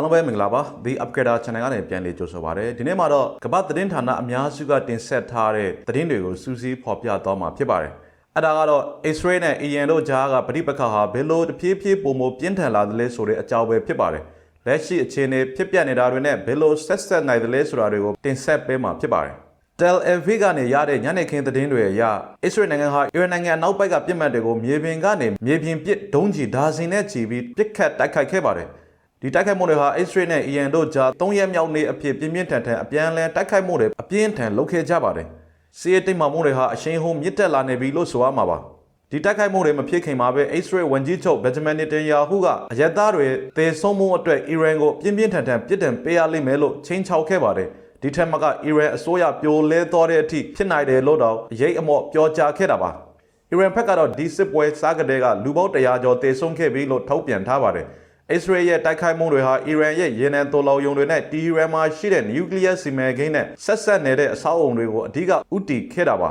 အားလုံးပဲမင်္ဂလာပါ The Upgrader Channel ကနေပြန်လည်ကြိုဆိုပါရစေဒီနေ့မှာတော့ကမ္ဘာသတင်းဌာနအများစုကတင်ဆက်ထားတဲ့သတင်းတွေကိုစူးစီးဖော်ပြသွားမှာဖြစ်ပါတယ်အဲ့ဒါကတော့ Israel နဲ့ Iran တို့ကြားကပဋိပက္ခဟာဘယ်လိုတဖြည်းဖြည်းပုံမပြင်းထန်လာသလဲဆိုတဲ့အကြောင်းပဲဖြစ်ပါတယ်လက်ရှိအခြေအနေဖြစ်ပျက်နေတာတွေနဲ့ဘယ်လိုဆက်ဆက်နိုင်သလဲဆိုတာတွေကိုတင်ဆက်ပေးမှာဖြစ်ပါတယ် Tel Aviv ကနေရတဲ့ညနေခင်းသတင်းတွေအရ Israel နိုင်ငံဟာ Iran နိုင်ငံအနောက်ဘက်ကပြစ်မှတ်တွေကိုမြေပြင်ကနေမြေပြင်ပစ်ဒုံးကျည်ဒါဇင်နဲ့ချီပြီးပစ်ခတ်တိုက်ခိုက်ခဲ့ပါတယ်။ ဒီတိုက်ခိုက်မှုတွေဟာ Israel နဲ့ Iran တို့ကြား၃ရက်မြောက်နေ့အဖြစ်ပြင်းပြင်းထန်ထန်အပြန်အလှန်တိုက်ခိုက်မှုတွေအပြင်းထန်လုပ်ခဲ့ကြပါတယ်။စီးရဲတိတ်မှမှုတွေဟာအရှိန်ဟုန်မြင့်တက်လာနေပြီလို့ဆိုရမှာပါ။ဒီတိုက်ခိုက်မှုတွေမဖြစ်ခင်မှာပဲ Israel ဝန်ကြီးချုပ် Benjamin Netanyahu ကအရက်သားတွေသေဆုံးမှုအတွက် Iran ကိုပြင်းပြင်းထန်ထန်ပြစ်ဒဏ်ပေးရလိမ့်မယ်လို့ချိန်ချောက်ခဲ့ပါတယ်။ဒီထက်မကအီရန်အစိုးရပြိုလဲသွားတဲ့အထိဖြစ်နိုင်တယ်လို့တော့အရေးအမော့ပြောကြားခဲ့တာပါအီရန်ဘက်ကတော့ဒီစစ်ပွဲစားကတဲ့ကလူပေါင်း100ကျော်တေဆုံးခဲ့ပြီလို့ထုတ်ပြန်ထားပါတယ် အစ္စရေးရဲ့တိုက်ခိုက်မှုတွေဟာအီရန်ရဲ့ရေနံတော်လောင်ယုံတွေနဲ့တီရန်မှာရှိတဲ့နျူကလ িয়ার စီမံကိန်းနဲ့ဆက်ဆက်နေတဲ့အဆောက်အုံတွေကိုအဓိကဥတီခဲ့တာပါ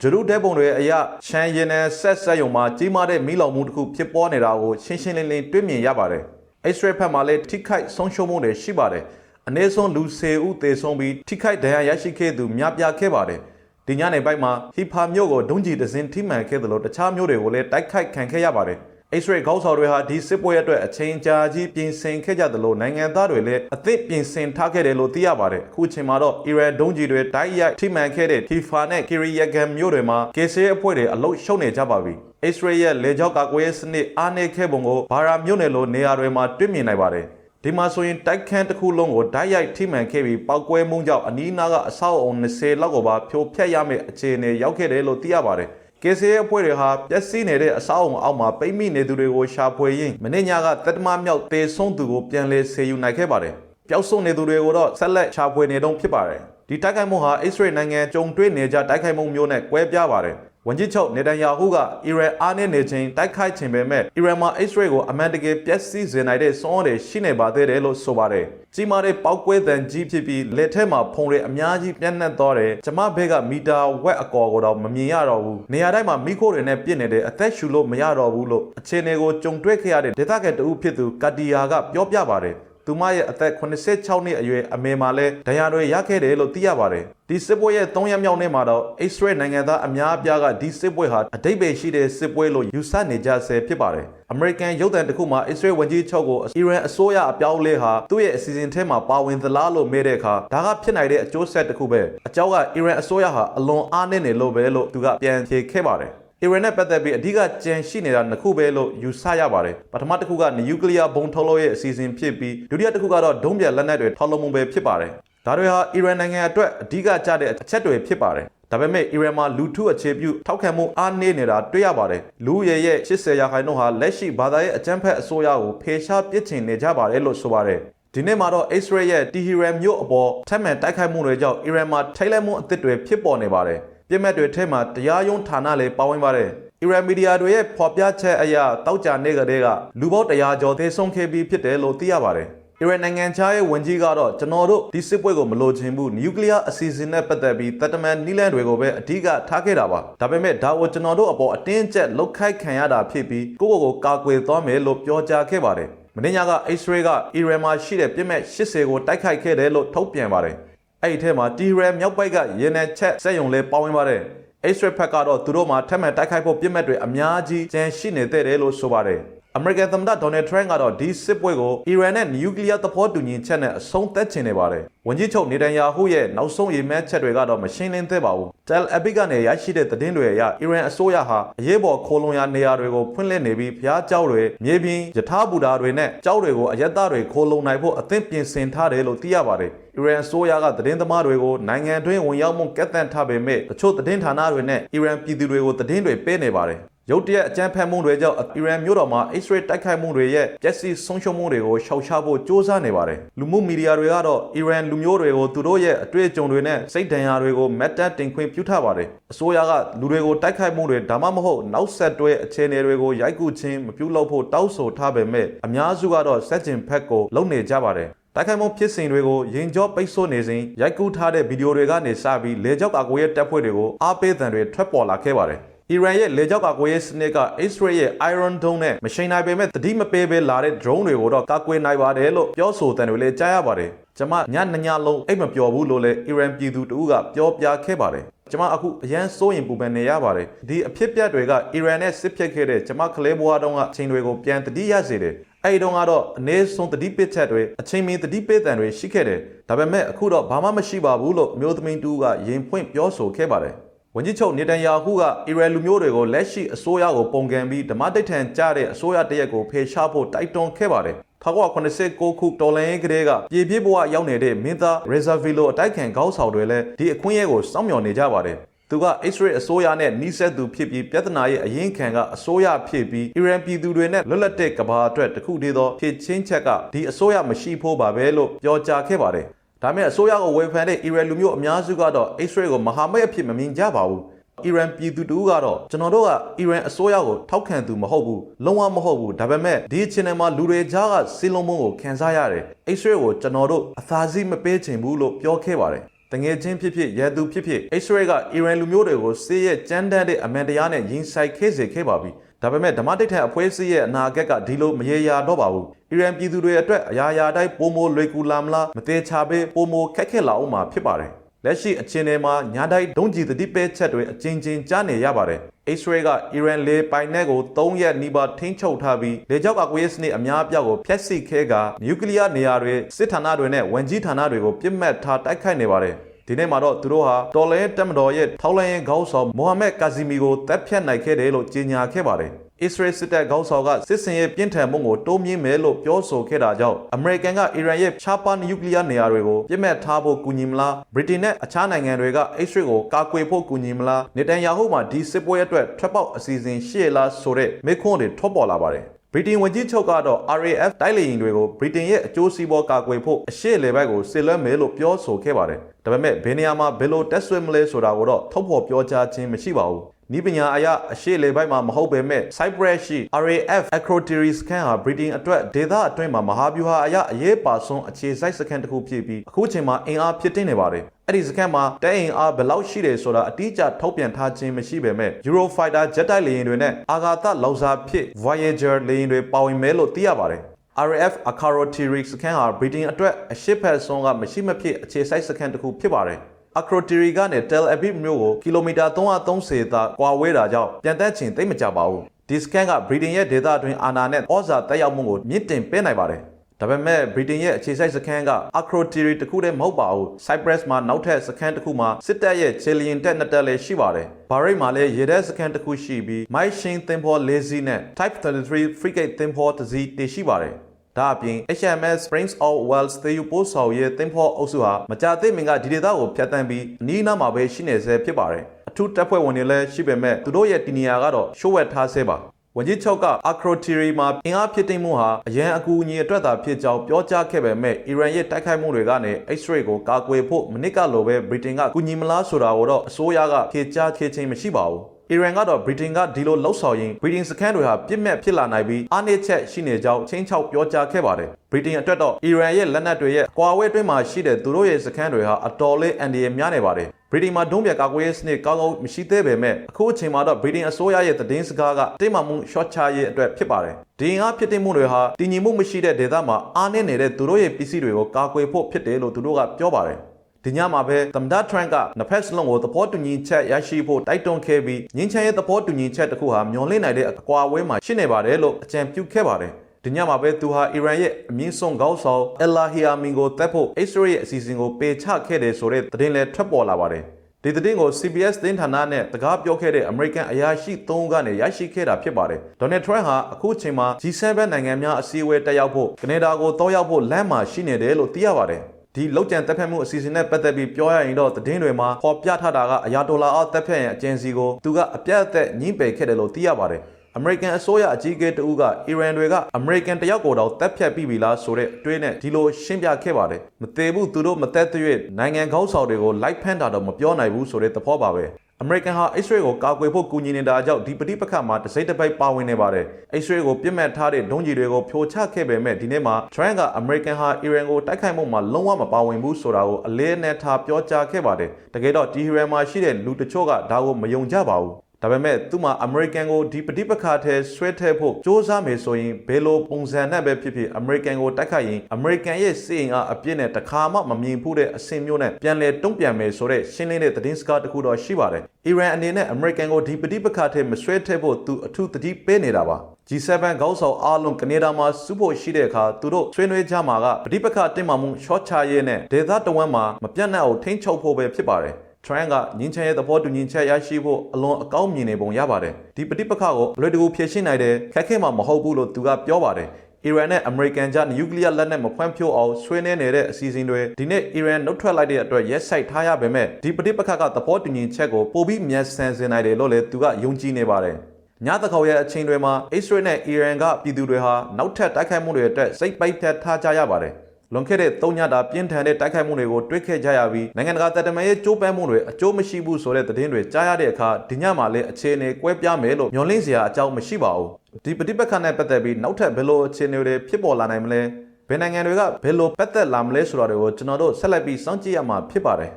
ဂျရူတဲပုံတွေအရရှမ်းရင်နဲ့ဆက်ဆက်ယုံမှာကြီးမားတဲ့မိလောင်မှုတစ်ခုဖြစ်ပေါ်နေတာကိုရှင်းရှင်းလင်းလင်းတွေ့မြင်ရပါတယ်အစ္စရေးဘက်မှာလည်းထိခိုက်ဆုံးရှုံးမှုတွေရှိပါတယ်အနည်းဆုံးလူ10ဦးသေဆုံးပြီးထိခိုက်ဒဏ်ရာရရှိခဲ့သူများပြားခဲ့ပါတယ်။ဒီညနေပိုင်းမှာဟီဖာမြို့ကိုဒုံးကျည်တစင်းထိမှန်ခဲ့သလိုတခြားမြို့တွေကိုလည်းတိုက်ခိုက်ခံခဲ့ရပါတယ်။ အိစရေးခေါင်းဆောင်တွေဟာဒီစစ်ပွဲအတွက်အချိန်ကြာကြီးပြင်ဆင်ခဲ့ကြသလိုနိုင်ငံသားတွေလည်းအသစ်ပြင်ဆင်ထားခဲ့တယ်လို့သိရပါတယ်။အခုချိန်မှာတော့အီရန်ဒုံးကျည်တွေတိုက်ရိုက်ထိမှန်ခဲ့တဲ့ဟီဖာနဲ့ကီရီယဂန်မြို့တွေမှာကေဆေးအဖွဲ့တွေအလုရှုံနေကြပါပြီ။အိစရေးရဲ့လေကြောင်းကာကွယ်ရေးစနစ်အားနည်းခဲ့ပုံကိုဘာရာမြို့နယ်လိုနေရာတွေမှာတွေ့မြင်နိုင်ပါတယ်။ဒီမှာဆိုရင်တိုက်ခန်းတစ်ခုလုံးကိုဓာတ်ရိုက်ထိမှန်ခဲ့ပြီးပောက်ကွဲမှုကြောင့်အနီးနားကအဆောက်အုံ20လောက်ကိုပါဖြိုဖျက်ရမယ့်အခြေအနေရောက်ခဲ့တယ်လို့သိရပါတယ်။ ကေဆေးအဖွဲ့တွေဟာပျက်စီးနေတဲ့အဆောက်အုံအောက်မှာပိတ်မိနေသူတွေကိုရှာဖွေရင်းမနေ့ညကတက်တမမြောက်တေဆုံးသူကိုပြန်လည်ဆေယူနိုင်ခဲ့ပါတယ်။ပျောက်ဆုံးနေသူတွေကိုတော့ဆက်လက်ရှာဖွေနေတော့ဖြစ်ပါတယ်။ဒီတိုက်ခိုက်မှုဟာအစ္စရေးနိုင်ငံကြုံတွေ့နေကြတိုက်ခိုက်မှုမျိုးနဲ့ကွဲပြားပါတယ်။ ဝန်ကြီးချုပ်နေတန်ယာဟုကအီရန်အားနည်းနေခြင်းတိုက်ခိုက်ခြင်းပဲမဲ့အီရန်မှာအစ္စရေးကိုအမှန်တကယ်ပျက်စီးစေနိုင်တဲ့စွမ်းရည်ရှိနေပါသေးတယ်လို့ဆိုပါတယ်။ကြီးမားတဲ့ပောက်ကွဲတန်ကြီးဖြစ်ပြီးလက်ထက်မှာဖုံတွေအများကြီးပြန့်နှံ့သွားတယ်။ကျမဘက်ကမီတာဝက်အကော်ကိုတော့မမြင်ရတော့ဘူး။နေရာတိုင်းမှာမိခိုးတွေနဲ့ပြစ်နေတဲ့အသက်ရှူလို့မရတော့ဘူးလို့အခြေအနေကိုကြုံတွေ့ခဲ့ရတဲ့ဒေသခံတဦးဖြစ်သူကတီယာကပြောပြပါတယ်။ သူမရဲ့အသက်86နှစ်အရွယ်အမေမှာလည်းဒဏ်ရာတွေရခဲ့တယ်လို့သိရပါတယ်။ဒီစစ်ပွဲရဲ့3ရက်မြောက်နေ့မှာတော့အစ္စရေးနိုင်ငံသားအများအပြားကဒီစစ်ပွဲဟာအတိတ်ပဲရှိတဲ့စစ်ပွဲလို့ယူဆနေကြဆဲဖြစ်ပါတယ်။ American ရုပ်သံတစ်ခုမှာအစ္စရေးဝန်ကြီးချုပ်ကိုအီရန်အစိုးရအပြောင်းလဲဟာသူ့ရဲ့အစီအစဉ်ထဲမှာပါဝင်သလားလို့မေးတဲ့အခါဒါကဖြစ်နိုင်တဲ့အကျိုးဆက်တစ်ခုပဲ။အကြောင်းကအီရန်အစိုးရဟာအလွန်အားနည်းနေလို့ပဲလို့သူကပြန်ဖြေခဲ့ပါတယ်။အီ ရန်နဲ့ပတ်သက်ပြီးအဓိကကြံရှိနေတာနှစ်ခုပဲလို့ယူဆရပါတယ်ပထမတစ်ခုကနျူကလ িয়ার ဘုံထုတ်လုပ်ရဲ့အစီအစဉ်ဖြစ်ပြီးဒုတိယတစ်ခုကတော့ဒုံးပြလက်နက်တွေထုတ်လုပ်မှုပဲဖြစ်ပါတယ်ဒါတွေဟာအီရန်နိုင်ငံအတွက်အဓိကကျတဲ့အချက်တွေဖြစ်ပါတယ်ဒါပေမဲ့အီရန်မှာလူထုအခြေပြုထောက်ခံမှုအားနည်းနေတာတွေ့ရပါတယ်လူရဲရဲ့80ရာခိုင်နှုန်းဟာလက်ရှိဘာသာရေးအကြမ်းဖက်အစိုးရကိုဖေရှားပစ်ချင်နေကြပါတယ်လို့ဆိုပါတယ်ဒီနေ့မှာတော့အစ္စရေးရဲ့တီဟီရန်မြို့အပေါ်ထပ်မံတိုက်ခိုက်မှုတွေကြောင့်အီရန်မှာထိတ်လန့်မှုအသစ်တွေဖြစ်ပေါ်နေပါတယ် ပြစ်မှတ်တွေထဲမှာတရားရုံးဌာနလည်းပါဝင်ပါတယ်။အီရန်မီဒီယာတွေရဲ့ဖော်ပြချက်အရတောက်ကြနေကြတဲ့ကလူပေါင်း100ကျော်သေဆုံးခဲ့ပြီးဖြစ်တယ်လို့သိရပါတယ်။အီရန်နိုင်ငံခြားရေးဝန်ကြီးကတော့ကျွန်တော်တို့ဒီစစ်ပွဲကိုမလိုချင်ဘူးနျူကလ িয়ার အစီအစဉ်နဲ့ပတ်သက်ပြီးတတမန်နီလန်တွေကိုပဲအဓိကထားခဲ့တာပါ။ဒါပေမဲ့ဒါကိုကျွန်တော်တို့အပေါ်အတင်းကျပ်လုတ်ခိုက်ခံရတာဖြစ်ပြီးကိုယ့်ကိုယ်ကိုကာကွယ်သွားမယ်လို့ပြောကြားခဲ့ပါတယ်။မင်းညာကအစ္စရေးကအီရန်မှာရှိတဲ့ပြစ်မဲ့80ကိုတိုက်ခိုက်ခဲ့တယ်လို့ထုတ်ပြန်ပါတယ်။ အဲ့ဒီထဲမှာတီရန်မြောက်ပိုက်ကရေနံချက်စက်ယုံလေးပါဝင်ပါတယ်။ X-ray ဖက်ကတော့သူတို့မှာထက်မှန်တိုက်ခိုက်ဖို့ပြစ်မှတ်တွေအများကြီးကျန်ရှိနေတဲ့တယ်လို့ဆိုပါတယ်။ အမေရိကန်သမ္မတဒေါ်နယ်ထရန့်ကတော့ဒီစစ်ပွဲကိုအီရန်နဲ့နျူကလ িয়ার သဘောတူညီချက်နဲ့အဆုံးသတ်ချင်နေပါတယ်။ဝန်ကြီးချုပ်နေတန်ယာဟုရဲ့နောက်ဆုံးရေမှတ်ချက်တွေကတော့မရှင်းလင်းသေးပါဘူး။ Tel Aviv ကနေရရှိတဲ့သတင်းတွေအရအီရန်အစိုးရဟာအရေးပေါ်ခိုးလုံရာနေရာတွေကိုဖွင့်လှစ်နေပြီးဖျားကြောက်တွေ၊မြေပြင်ယထာဘူတာတွေနဲ့ကြောက်တွေကိုအယက်သားတွေခိုးလုံနိုင်ဖို့အသင့်ပြင်ဆင်ထားတယ်လို့သိရပါတယ်။အီရန်အစိုးရကသတင်းသမားတွေကိုနိုင်ငံတွင်းဝင်ရောက်မှုကန့်သတ်ထားပေမဲ့တချို့သတင်းဌာနတွေနဲ့အီရန်ပြည်သူတွေကိုသတင်းတွေပေးနေပါတယ် ရုတ်တရက်အကြမ်းဖက်မှုတွေကြောင့်အီရန်မြို့တော်မှာအစ္စရေးတိုက်ခိုက်မှုတွေရဲ့ပျက်စီးဆုံးရှုံးမှုတွေကိုရှောင်ရှားဖို့စ조사နေပါတယ်။လူမှုမီဒီယာတွေကတော့အီရန်လူမျိုးတွေကိုသူတို့ရဲ့အတွေ့အကြုံတွေနဲ့စိတ်ဒဏ်ရာတွေကိုမက်တတ်တင်ခွင့်ပြုထားပါတယ်။အစိုးရကလူတွေကိုတိုက်ခိုက်မှုတွေဒါမှမဟုတ်နောက်ဆက်တွဲအခြေအနေတွေကိုရိုက်ကူးခြင်းမပြုလုပ်ဖို့တောင်းဆိုထားပေမဲ့အများစုကတော့စက်ကျင်ဖက်ကိုလုံနေကြပါတယ်။တိုက်ခိုက်မှုဖြစ်စဉ်တွေကိုရင်ကြောပိတ်ဆို့နေစဉ်ရိုက်ကူးထားတဲ့ဗီဒီယိုတွေကနေစပြီးလေကြောက်ကာကွယ်ရဲ့တပ်ဖွဲ့တွေကိုအားပေးသံတွေထွက်ပေါ်လာခဲ့ပါတယ် အီရန်ရဲ့လေကြောက်ကကွေးစနစ်က Israel ရဲ့ Iron Dome နဲ့မရှိန်နိုင်ပေမဲ့တတိမပေးပဲလာတဲ့ drone တွေကိုတော့ကာကွယ်နိုင်ပါတယ်လို့ပြောဆိုတဲ့တွေလည်းကြားရပါတယ်။ကျွန်မညနညလုံးအိတ်မပျော်ဘူးလို့လည်းအီရန်ပြည်သူတို့ကပြောပြခဲ့ပါတယ်။ကျွန်မအခုအရန်စိုးရင်ပူပန်နေရပါတယ်။ဒီအဖြစ်ပြက်တွေကအီရန်နဲ့စစ်ဖြစ်ခဲ့တဲ့ကျွန်မကလေးဘွားတုန်းကအချိန်တွေကိုပြန်တတိရစေတယ်။အဲဒီတုန်းကတော့အနည်းဆုံးတတိပစ်ချက်တွေအချိန်မီတတိပစ်တန်တွေရှိခဲ့တယ်။ဒါပေမဲ့အခုတော့ဘာမှမရှိပါဘူးလို့မျိုးသမီးတူကရင်ဖွင့်ပြောဆိုခဲ့ပါတယ်။ ဝန်ကြီးချုပ်နေတန်ယာဟုကအီရန်လူမျိုးတွေကိုလက်ရှိအစိုးရကိုပုံကန်ပြီးဓမ္မတိတ်ထန်ကြတဲ့အစိုးရတရက်ကိုဖေရှားဖို့တိုက်တွန်းခဲ့ပါတယ်1989ခုတော်လန်ရေးကလေးကပြည်ပြည့်ဘဝရောက်နေတဲ့မင်းသားရေဇာဗီလိုအတိုက်ခံခေါင်းဆောင်တွေလည်းဒီအခွင့်အရေးကိုစောင့်မျှော်နေကြပါတယ်သူကအစ္စရေးအစိုးရနဲ့နှိစက်သူဖြစ်ပြီးပြဿနာရဲ့အရင်ခံကအစိုးရဖြစ်ပြီးအီရန်ပြည်သူတွေနဲ့လွတ်လပ်တဲ့ကဘာအတွက်တခုတည်းသောဖြစ်ချင်းချက်ကဒီအစိုးရမရှိဖို့ပါပဲလို့ပြောကြားခဲ့ပါတယ် ဒါပေမဲ့အစိုးရကိုဝေဖန်တဲ့အီရန်လူမျိုးအများစုကတော့အစ္စရေးကိုမဟာမိတ်အဖြစ်မမြင်ကြပါဘူးအီရန်ပြည်သူတို့ကတော့ကျွန်တော်တို့ကအီရန်အစိုးရကိုထောက်ခံသူမဟုတ်ဘူးလုံးဝမဟုတ်ဘူးဒါပေမဲ့ဒီ channel မှာလူတွေကြားကစီလုံးမုံကိုခံစားရတယ်အစ္စရေးကိုကျွန်တော်တို့အသာစီးမပေးချင်ဘူးလို့ပြောခဲ့ပါတယ်တငယ်ချင်းဖြစ်ဖြစ်ရဲသူဖြစ်ဖြစ်အစ္စရေးကအီရန်လူမျိုးတွေကိုစေးရဲ့ကြမ်းတမ်းတဲ့အမန်တရားနဲ့ရင်ဆိုင်ခဲ့စေခဲ့ပါပြီ ဒါပေမဲ့ဓမ္မတိတ်ထန်အဖွဲ့အစည်းရဲ့အနာဂတ်ကဒီလိုမရေရာတော့ပါဘူးအီရန်ပြည်သူတွေအတွက်အရာရာတိုင်းပုံမိုလွေကူလာမလားမသေးချာပဲပုံမိုခက်ခက်လာအောင်မှာဖြစ်ပါတယ်လက်ရှိအချင်းထဲမှာညာတိုက်ဒုံးကျည်တတိပဲချက်တွေအကျဉ်းချင်းကြားနေရပါတယ်။ Israel ကအီရန်လေပိုင်နက်ကို3ရက်နီးပါးထိန်းချုပ်ထားပြီးလေကြောက်ကာကွယ်ရေးစနစ်အများအပြားကိုဖျက်ဆီးခဲကနျူကလ িয়ার နေရာတွေစစ်ဌာနတွေနဲ့ဝန်ကြီးဌာနတွေကိုပြစ်မှတ်ထားတိုက်ခိုက်နေပါတယ်။ ဒီနေ့မှာတော့သူတို့ဟာတော်လဲတက်မတော်ရဲ့ထောက်လိုင်းရင်ခေါင်းဆောင်မိုဟာမက်ကာဇီမီကိုတပ်ဖြတ်နိုင်ခဲ့တယ်လို့ကြေညာခဲ့ပါတယ်။ Israel စစ်တပ်ခေါင်းဆောင်ကစစ်စင်ရဲ့ပြင်းထန်မှုကိုတိုးမြင့်မယ်လို့ပြောဆိုခဲ့တာကြောင့်အမေရိကန်ကအီရန်ရဲ့ချာပါနျူကလ িয়ার နေရာတွေကိုပြစ်မှတ်ထားဖို့ကူညီမလားဗြိတိန်နဲ့အခြားနိုင်ငံတွေက Israel ကိုကာကွယ်ဖို့ကူညီမလားနေတန်ယာဟုမှဒီစစ်ပွဲအတွက်ထွက်ပေါက်အစီအစဉ်ရှိလားဆိုတဲ့မေးခွန်းတွေထွက်ပေါ်လာပါတယ် ဗြိတိန်ဝန်ကြီးချုပ်ကတော့ RAF တိုက်လေယာဉ်တွေကိုဗြိတိန်ရဲ့အကျိုးစီးပွားကာကွယ်ဖို့အရှိလေဘက်ကိုဆစ်လွှဲမယ်လို့ပြောဆိုခဲ့ပါတယ်။ဒါပေမဲ့ဘယ်နေရာမှာဘယ်လိုတက်ဆွဲမလဲဆိုတာကိုတော့ထုတ်ဖော်ပြောကြားခြင်းမရှိပါဘူး။ နီးပညာအရအရှိလေဘက်မှာမဟုတ်ပေမဲ့ Cyprus ရှိ RAF Acrotiri scan ဟာဗြိတိန်အတွက်ဒေသအတွင်းမှာမဟာဗျူဟာအရအရေးပါဆုံးအခြေစိုက်စခန်းတစ်ခုဖြစ်ပြီးအခုချိန်မှာအင်အားဖြစ်တင်နေပါတယ်။အဲ့ဒီစခန်းမှာတဲအင်အားဘယ်လောက်ရှိတယ်ဆိုတာအတိအကျထုတ်ပြန်ထားခြင်းမရှိပေမဲ့ Eurofighter ဂျက်တိုက်လေယာဉ်တွေနဲ့အာဂါသလောက်စားဖြစ် Voyager လေယာဉ်တွေပါဝင်မယ်လို့သိရပါတယ်။ RAF Akarotiri စခန်းဟာဗြိတိန်အတွက်အရှိတ်ဖက်ဆုံးကမရှိမဖြစ်အခြေစိုက်စခန်းတစ်ခုဖြစ်ပါတယ်။ Akrotiri ကနေ Tel Aviv မြို့ကိုကီလိုမီတာ330သာကွာဝေးတာကြောင့်ပြန်တက်ချင်သိမ့်မကြပါဘူး။ဒီစကန်ကဗြိတိန်ရဲ့ဒေသအတွင်းအာဏာနဲ့ဩဇာတက်ရောက်မှုကိုမြင့်တင်ပေးနိုင်ပါတယ်။ဒါပေမဲ့ဗြိတိန်ရဲ့အခြေစိုက်စခန်းက Akrotiri တခုတည်းမဟုတ်ပါဘူး။ Cyprus မှာနောက်ထပ်စခန်းတစ်ခုမှာစစ်တပ်ရဲ့ချေလီယန်တက်နှစ်တက်လည်းရှိပါတယ်။ဘာရိတ်မှာလည်းရေတပ်စခန်းတစ်ခုရှိပြီး My Shin သင်္ဘော၄စီးနဲ့ Type 33 frigate သင်္ဘောတစ်စီးတည်ရှိပါတယ်။ ဒါအပြင် HMS Prince of Wales သေယူပို့ဆောင်ရေးသင်္ဘောအုပ်စုဟာမကြာသေးမင်ကဒီဒေသကိုဖျက်ဆီးပြီးအနီးအနားမှာပဲရှိနေဆဲဖြစ်ပါတယ်။အထူးတပ်ဖွဲ့ဝင်တွေလည်းရှိပေမဲ့သူတို့ရဲ့တီနီယာကတော့ရှိုးဝက်ထားဆဲပါ။ဝန်ကြီးချုပ်က Akrotiri မှာအင်အားဖြစ်သိမ်းမှုဟာအရန်အကူအညီအတွက်သာဖြစ်ကြောင်းပြောကြားခဲ့ပေမဲ့အီရန်ရဲ့တိုက်ခိုက်မှုတွေကနေ X-ray ကိုကာကွယ်ဖို့မနစ်ကလိုပဲဗြိတိန်ကကူညီမလားဆိုတာကိုတော့အစိုးရကဖြေကြားခဲ့ခြင်းမရှိပါဘူး။ အီရန်ကတော့ဗြိတိန်ကဒီလိုလှုပ်ဆောင်ရင်ဗြိတိန်စခန်းတွေဟာပြစ်မဲ့ဖြစ်လာနိုင်ပြီးအားနည်းချက်ရှိနေကြောင်းချင်းချောက်ပြောကြားခဲ့ပါတယ်။ဗြိတိန်အတွက်တော့အီရန်ရဲ့လက်နက်တွေရဲ့ကွာဝဲတွင်းမှာရှိတဲ့သူတို့ရဲ့စခန်းတွေဟာအတော်လေးအန်ဒီရများနေပါတယ်။ဗြိတိန်မှာဒုံးပြကာကွယ်ရေးစနစ်ကောင်းကောင်းမရှိသေးပေမဲ့အခုအချိန်မှာတော့ဗြိတိန်အစိုးရရဲ့သတင်းစကားကတိတ်မှမှု short ချရေးအတွက်ဖြစ်ပါတယ်။ဒီအားဖြစ်တဲ့မှုတွေဟာတည်ငြိမ်မှုမရှိတဲ့ဒေသမှာအားနည်းနေတဲ့သူတို့ရဲ့ပစ္စည်းတွေကိုကာကွယ်ဖို့ဖြစ်တယ်လို့သူတို့ကပြောပါတယ်။ ဒီညမှာပဲသမ္မတထရန့်ကနှစ်ဖက်စလုံးကိုသဘောတူညီချက်ရရှိဖို့တိုက်တွန်းခဲ့ပြီးငင်းချမ်းရဲ့သဘောတူညီချက်တစ်ခုဟာမျော်လင့်နိုင်တဲ့အကွာအဝေးမှာရှိနေပါတယ်လို့အကြံပြုခဲ့ပါတယ်ဒီညမှာပဲသူဟာအီရန်ရဲ့အမြင့်ဆုံးခေါင်းဆောင်အလာဟီယာမင်ကိုတပ်ဖို့အစ္စရေးရဲ့အစီအစဉ်ကိုပေချခဲ့တယ်ဆိုတဲ့သတင်းလည်းထွက်ပေါ်လာပါတယ်ဒီသတင်းကို CBS သတင်းဌာနနဲ့တကားပြောခဲ့တဲ့အမေရိကန်အရာရှိ၃ဦးကနေရရှိခဲ့တာဖြစ်ပါတယ်။ဒေါ်နယ်ထရန့်ဟာအခုချိန်မှာ G7 နိုင်ငံများအစည်းအဝေးတက်ရောက်ဖို့ကနေဒါကိုတောရောက်ဖို့လမ်းမှာရှိနေတယ်လို့သိရပါတယ်။ ဒီလောက်ကျန်တက်ဖက်မှုအစီအစဉ်နဲ့ပတ်သက်ပြီးပြောရရင်တော့သတင်းတွေမှာပေါ်ပြထားတာကအရာဒေါ်လာအောက်တက်ဖက်ရဲ့အကျဉ်းစီကိုသူကအပြတ်အသက်ညှိပယ်ခဲ့တယ်လို့သိရပါတယ်အမေရိကန်အစိုးရအကြီးအကဲတဦးကအီရန်တွေကအမေရိကန်တယောက်ကိုတော့တပ်ဖြတ်ပြီးပြီလားဆိုတဲ့အတွေးနဲ့ဒီလိုရှင်းပြခဲ့ပါတယ်မသေးဘူးသူတို့မသက်သွေးနိုင်ငံခေါင်းဆောင်တွေကိုလိုက်ဖမ်းတာတော့မပြောနိုင်ဘူးဆိုတဲ့သဘောပါပဲ အမေရိကန်ဟာအစ္စရေးကိုကာကွယ်ဖို့ကူညီနေတာကြောင့်ဒီပဋိပက္ခမှာတစိမ့်တစ်ပိုက်ပါဝင်နေပါတယ်။အစ္စရေးကိုပြစ်မှတ်ထားတဲ့ဒုံးကျည်တွေကိုဖြိုချခဲ့ပေမဲ့ဒီနေ့မှာထရန့်ကအမေရိကန်ဟာအီရန်ကိုတိုက်ခိုက်မှုမှာလုံးဝမပါဝင်ဘူးဆိုတာကိုအလေးနဲ့ထားပြောကြားခဲ့ပါတယ်။တကယ်တော့တီဟီရန်မှာရှိတဲ့လူတချို့ကဒါကိုမယုံကြပါဘူး။ ဒဒါပေမဲ့သူ့မှာအမေရိကန်ကိုဒီပဋိပက္ခထဲဆွဲထည့်ဖို့စ조사မယ်ဆိုရင်ဘယ်လိုပုံစံနဲ့ပဲဖြစ်ဖြစ်အမေရိကန်ကိုတိုက်ခိုက်ရင်အမေရိကန်ရဲ့စစ်အင်အားအပြည့်နဲ့တစ်ခါမှမမြင်ဘူးတဲ့အဆင့်မျိုးနဲ့ပြန်လည်တုံ့ပြန်မယ်ဆိုတဲ့ရှင်းလင်းတဲ့သတင်းစကားတစ်ခုတော့ရှိပါတယ်။အီရန်အနေနဲ့အမေရိကန်ကိုဒီပဋိပက္ခထဲမဆွဲထည့်ဖို့သူအထူးသတိပေးနေတာပါ။ G7 ခေါင်းဆောင်အားလုံးကနေဒါမှာစုဖို့ရှိတဲ့အခါသူတို့ဆွေးနွေးကြမှာကပဋိပက္ခတင်မာမှုရှော့ချရေးနဲ့ဒေသတဝန်းမှာမပြတ်နှံ့အောင်ထိန်းချုပ်ဖို့ပဲဖြစ်ပါတယ်။ Trump ကငင်းချဲရဲ့သဘောတူညီချက်ရရှိဖို့အလွန်အကောင်းမြင်နေပုံရပါတယ်။ဒီပဋိပက္ခကိုအလွယ်တကူဖြေရှင်းနိုင်တယ်ခက်ခဲမှာမဟုတ်ဘူးလို့သူကပြောပါတယ်။အီရန်နဲ့အမေရိကန်ကြားနျူကလ িয়ার လက်နက်မဖွံ့ဖြိုးအောင်ဆွေးနွေးနေတဲ့အစီအစဉ်တွေဒီနေ့အီရန်နှုတ်ထွက်လိုက်တဲ့အတွက်ရက်ဆိုင်ထားရပေမဲ့ဒီပဋိပက္ခကသဘောတူညီချက်ကိုပိုပြီးမြန်ဆန်စေနိုင်တယ်လို့လည်းသူကယုံကြည်နေပါတယ်။ညတခေါရဲ့အချိန်တွေမှာအစ္စရေးနဲ့အီရန်ကပြည်သူတွေဟာနောက်ထပ်တိုက်ခိုက်မှုတွေအတွက်စိတ်ပိုက်ဖြတ်ထားကြရပါတယ်။ လွန်ခဲ့တဲ့၃ညတာပြင်းထန်တဲ့တိုက်ခိုက်မှုတွေကိုတွေ့ခဲ့ကြရပြီးနိုင်ငံတကာတပ်တမန်ရဲ့ကြိုးပမ်းမှုတွေအကျိုးမရှိဘူးဆိုတဲ့သတင်းတွေကြားရတဲ့အခါဒီညမှာလည်းအခြေအနေကွဲပြားမယ်လို့မျှော်လင့်စရာအကြောင်းမရှိပါဘူးဒီပဋိပက္ခနဲ့ပတ်သက်ပြီးနောက်ထပ်ဘယ်လိုအခြေအနေတွေဖြစ်ပေါ်လာနိုင်မလဲဘယ်နိုင်ငံတွေကဘယ်လိုပတ်သက်လာမလဲဆိုတာတွေကိုကျွန်တော်တို့ဆက်လက်ပြီးစောင့်ကြည့်ရမှာဖြစ်ပါတယ်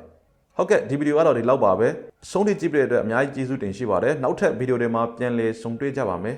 ဟုတ်ကဲ့ဒီဗီဒီယိုကတော့ဒီလောက်ပါပဲအဆုံးထိကြည့်ပြတဲ့အတွက်အများကြီးကျေးဇူးတင်ရှိပါတယ်နောက်ထပ်ဗီဒီယိုတွေမှာပြန်လည်ဆုံတွေ့ကြပါမယ်